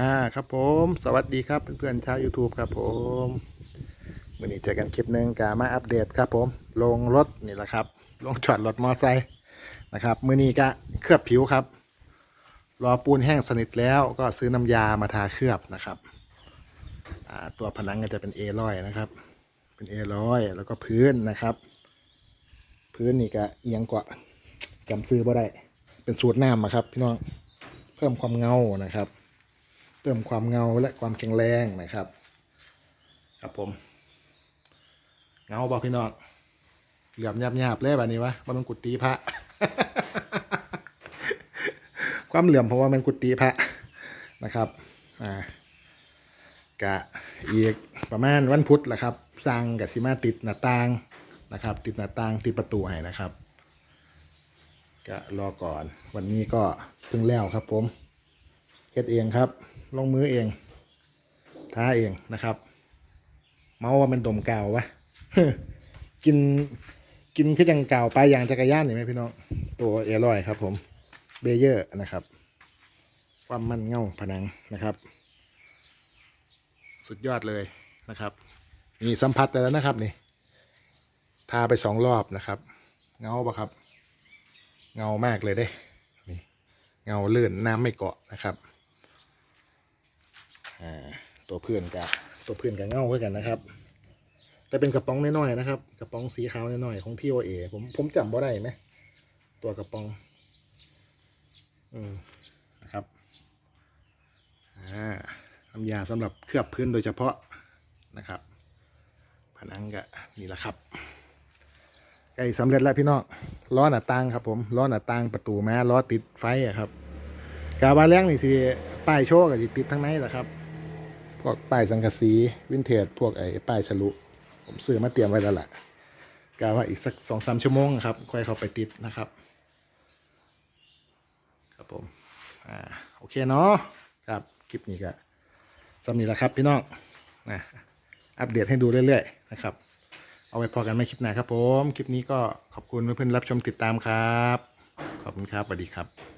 ่าครับผม สวัสดีครับเพื่อนๆชาว YouTube ครับผมวันนี้เจอกันคลิปหนึ่งกามาอัปเดตครับผมลงรถนี่แหละครับ ลงจอดรถมอไซค์นะครับมือนี้ก็เคลือบผิวครับ รอปูนแห้งสนิทแล้วก็ซื้อน้ำยามาทาเคลือบนะครับตัวผนังก็จะเป็นเอร้อยนะครับ เป็นเอร้อยแล้วก็พื้นนะครับ พื้นนี่ก็เอียงกว่าจำซื้อบ่ได้เป็นสูตรน้ำอะครับ พี่น้องเพิ่มความเงานะครับ เพิ่มความเงาและความแข็งแรงนะครับ ครับผม เงาบอกพี่น้องเหลื่อมหยาบๆเลยแบบนี้วะว่ามันกุฏิพระ ความเหลื่อมเพราะว่ามันกุฏิพระนะครับอ่ากะอีกประมาณวันพุธแหละครับสร้างกับสิมาติดหน้าต่างนะครับ ติดหน้าต่างติดประตูให้นะครับก็รอก่อนวันนี้ก็เพิ่งแล้วครับผม ฮ็ดเองครับ ลงมือเอง ท้าเองนะครับ เมาว่ามันดมกาววะกินกินคือจังกาวไปยางจักรยานนี่ไหมพี่น้อง ตัวเอร่อยครับ ผมเบเยอร์นะครับ ความมันเงาผนังนะครับ สุดยอดเลยนะครับมีสัมผัสไปแล้วนะครับนี่ทาไปสองรอบนะครับ เงาปะครับ เงามากเลยเด้นี่เงาเลื่อนน้ำไม่เกาะนะครับ อ่าตัวเพื่อนกับตัวเพื่อนกับเงาเพื่อกันนะครับ แต่เป็นกระป๋องน้อยๆนะครับกระป๋องสีขาวน้อยๆของที่โอเอผมผมจำบ่ได้ไหมตัวกระป๋อง อืมนะครับอ่าน้ำยาสำหรับเคลือบพื้นโดยเฉพาะนะครับ ผนังก็นี่แหละครับใกล้สำเร็จแล้วพี่น้องล้อหน้าต่างครับ ผมล้อหน้าต่างประตูแม้ล้อติดไฟอะครับ กาบาแรงนี่สิป้ายโชว์กับติดทั้งในแหละครับ พวกป้ายสังกะสีวินเทจพวกไอ้ป้ายฉลุ ผมซื้อมาเตรียมไว้แล้วแหละกาว่าอีกสักสองสามชั่วโมงครับ ค่อยเข้าไปติดนะครับ ครับผม อ่า โอเคเนาะครับ คลิปนี้ก็สำนีแหละครับพี่น้องนะอัปเดตให้ดูเรื่อยๆ นะครับ เอาไว้พอกันไม่คลิปหน้าครับผม คลิปนี้ก็ขอบคุณเพื่อนๆรับชมติดตามครับ ขอบคุณครับสวัสดีครับ